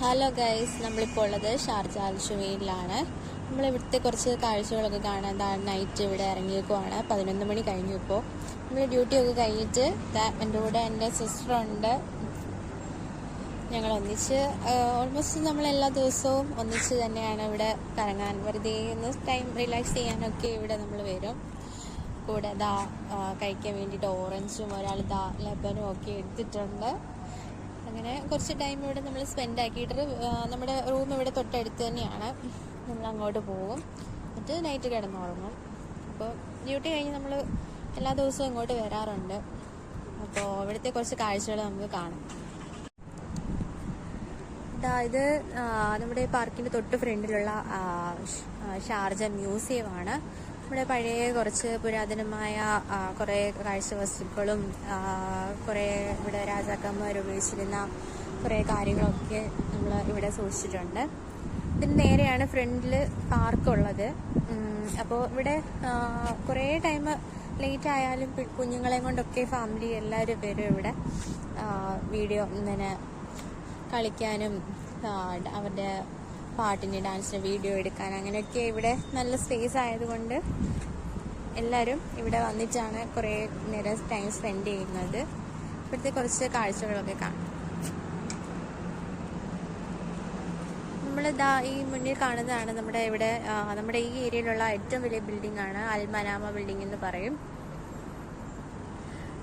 Hello guys നമ്മളിപ്പോൾ ഉള്ളത് Sharjah നമ്മൾ ഇവിടുത്തെ കുറച്ച് കാഴ്ചകളൊക്കെ കാണാൻ നൈറ്റ് ഇവിടെ ഇറങ്ങിയേക്കുവാണ്. പതിനൊന്ന് മണി കഴിഞ്ഞു ഇപ്പോൾ നമ്മൾ ഡ്യൂട്ടിയൊക്കെ കഴിഞ്ഞിട്ട് എന്റെ കൂടെ എന്റെ സിസ്റ്ററുണ്ട് ഞങ്ങൾ ഒന്നിച്ച് ഓൾമോസ്റ്റ് നമ്മൾ എല്ലാ ദിവസവും ഒന്നിച്ച് തന്നെയാണ് ഇവിടെ കറങ്ങാൻ. വെറുതെ ഒന്ന് ടൈം റിലാക്സ് ചെയ്യാനൊക്കെ ഇവിടെ നമ്മൾ വരും. കൂടെ ദാ കഴിക്കാൻ വേണ്ടിയിട്ട് ഓറഞ്ചും ഒരാൾ ദാ ലബനും ഒക്കെ എടുത്തിട്ടുണ്ട്. അങ്ങനെ കുറച്ച് ടൈം ഇവിടെ നമ്മൾ സ്പെൻഡ് ആക്കിയിട്ട് നമ്മുടെ റൂം ഇവിടെ തൊട്ടടുത്ത് തന്നെയാണ്. നമ്മൾ അങ്ങോട്ട് പോകും എന്നിട്ട് നൈറ്റ് കിടന്നുറങ്ങും. അപ്പോൾ ഡ്യൂട്ടി കഴിഞ്ഞ് നമ്മൾ എല്ലാ ദിവസവും ഇങ്ങോട്ട് വരാറുണ്ട്. അപ്പോൾ ഇവിടുത്തെ കുറച്ച് കാഴ്ചകൾ നമുക്ക് കാണാം. ഇത് നമ്മുടെ പാർക്കിന്റെ തൊട്ട് ഫ്രണ്ടിലുള്ള ഷാർജ മ്യൂസിയം നമ്മുടെ പഴയ കുറച്ച് പുരാതനമായ കുറേ കാഴ്ച വസ്തുക്കളും ആ, കുറേ ഇവിടെ രാജാക്കന്മാർ ഉപയോഗിച്ചിരുന്ന കുറേ കാര്യങ്ങളൊക്കെ നമ്മൾ ഇവിടെ സൂക്ഷിച്ചിട്ടുണ്ട്. ഇതിന് നേരെയാണ് ഫ്രണ്ടിൽ പാർക്കുള്ളത്. അപ്പോൾ ഇവിടെ കുറേ ടൈം ലേറ്റ് ആയാലും കുഞ്ഞുങ്ങളെയും കൊണ്ടൊക്കെ ഫാമിലി എല്ലാവരും വരും ഇവിടെ. വീഡിയോ ഇങ്ങനെ കളിക്കാനും അവരുടെ പാട്ടിന്റെ ഡാൻസിന്റെ വീഡിയോ എടുക്കാൻ അങ്ങനെയൊക്കെ ഇവിടെ നല്ല സ്പേസ് ആയതുകൊണ്ട് എല്ലാവരും ഇവിടെ വന്നിട്ടാണ് കുറേ നേരം ടൈം സ്പെൻഡ് ചെയ്യുന്നത്. ഇവിടുത്തെ കുറച്ച് കാഴ്ചകളൊക്കെ കാണും. നമ്മൾ ദാ ഈ മുന്നിൽ കാണുന്നതാണ് നമ്മുടെ ഇവിടെ നമ്മുടെ ഈ ഏരിയയിലുള്ള ഏറ്റവും വലിയ ബിൽഡിംഗ് ആണ് അൽമനാമ ബിൽഡിംഗ് എന്ന് പറയും.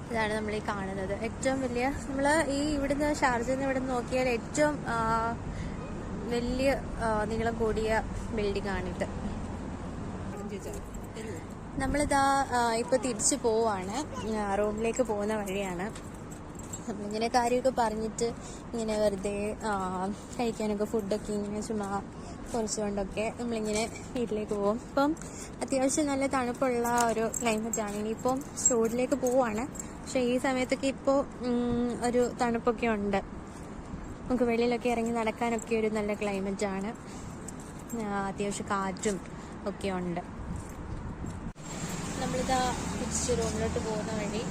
ഇതാണ് നമ്മൾ ഈ കാണുന്നത്. ഏറ്റവും വലിയ നമ്മൾ ഈ ഇവിടുന്ന് ഷാർജയിൽ നിന്ന് ഇവിടുന്ന് നോക്കിയാൽ ഏറ്റവും വലിയ നീളം കൂടിയ ബിൽഡിംഗ് ആണിത്. നമ്മളിതാ ഇപ്പൊ തിരിച്ചു പോവാണ്. റൂമിലേക്ക് പോകുന്ന വഴിയാണ്. നമ്മളിങ്ങനെ കാര്യമൊക്കെ പറഞ്ഞിട്ട് ഇങ്ങനെ വെറുതെ കഴിക്കാനൊക്കെ ഫുഡൊക്കെ ഇങ്ങനെ ചുമ്മാ കുറച്ചുകൊണ്ടൊക്കെ നമ്മളിങ്ങനെ വീട്ടിലേക്ക് പോകും. ഇപ്പം അത്യാവശ്യം നല്ല തണുപ്പുള്ള ഒരു ക്ലൈമറ്റ് ആണ്. ഇനിയിപ്പം ചൂടിലേക്ക് പോവാണ്. പക്ഷെ ഈ സമയത്തൊക്കെ ഇപ്പോൾ ഒരു തണുപ്പൊക്കെ ഉണ്ട്. നമുക്ക് വെളിയിലൊക്കെ ഇറങ്ങി നടക്കാനൊക്കെ ഒരു നല്ല ക്ലൈമറ്റ് ആണ്. ആ, അത്യാവശ്യം കാറ്റും ഒക്കെ ഉണ്ട്. നമ്മളിതാ തിരിച്ച് റൂമിലോട്ട് പോകുന്ന വഴി.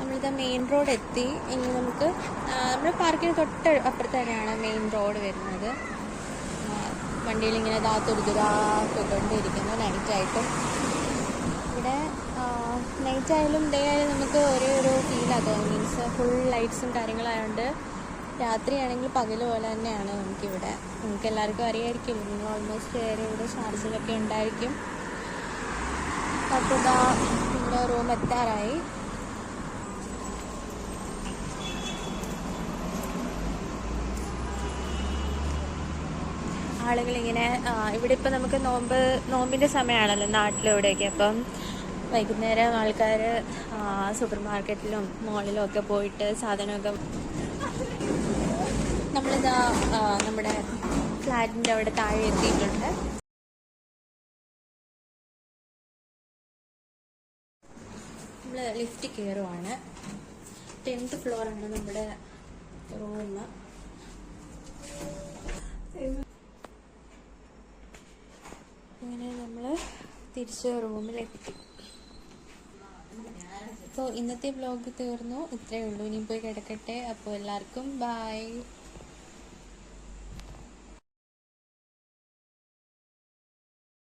നമ്മളിതാ മെയിൻ റോഡ് എത്തി. ഇനി നമുക്ക് നമ്മുടെ പാർക്കിന് തൊട്ട് അപ്പുറത്ത് തന്നെയാണ് മെയിൻ റോഡ് വരുന്നത്. വണ്ടിയിൽ ഇങ്ങനെ ദാ തുരുതുരാക്കൊണ്ടിരിക്കുന്നു നൈറ്റായിട്ടും ഇവിടെ നൈറ്റ് ആയാലും ഡേ ആയാലും നമുക്ക് ഒരേ ഒരു ഫീലാണ് തോന്നുന്നത് മീൻസ് ഫുൾ ലൈറ്റ്സും കാര്യങ്ങളായതുകൊണ്ട് രാത്രിയാണെങ്കിൽ പകൽ പോലെ തന്നെയാണ് നമുക്കിവിടെ. നമുക്ക് എല്ലാവർക്കും അറിയായിരിക്കും. നിങ്ങൾ ഓൾമോസ്റ്റ് വേറെ ഇവിടെ ചാർജിലൊക്കെ ഉണ്ടായിരിക്കും. അപ്പോൾ ഇതാ നമ്മുടെ റൂം എത്താറായി. ആളുകളിങ്ങനെ ഇവിടെ ഇപ്പം നമുക്ക് നോമ്പ് നോമ്പിന്റെ സമയമാണല്ലോ നാട്ടിലിവിടെയൊക്കെ. അപ്പം വൈകുന്നേരം ആൾക്കാർ സൂപ്പർ മാർക്കറ്റിലും മോളിലും ഒക്കെ പോയിട്ട് സാധനമൊക്കെ നമ്മളിതാ നമ്മുടെ ഫ്ലാറ്റിന്റെ അവിടെ താഴെ എത്തിയിട്ടുണ്ട്. നമ്മൾ ലിഫ്റ്റ് കയറുവാണ് ടെൻത്ത് ഫ്ലോറാണ് നമ്മുടെ റൂം അങ്ങനെ നമ്മൾ തിരിച്ച് റൂമിലെത്തി അപ്പോൾ ഇന്നത്തെ വ്ലോഗ് തീർന്നു. ഇത്രയേ ഉള്ളൂ. ഇനി പോയി കിടക്കട്ടെ. അപ്പോൾ എല്ലാവർക്കും ബായ്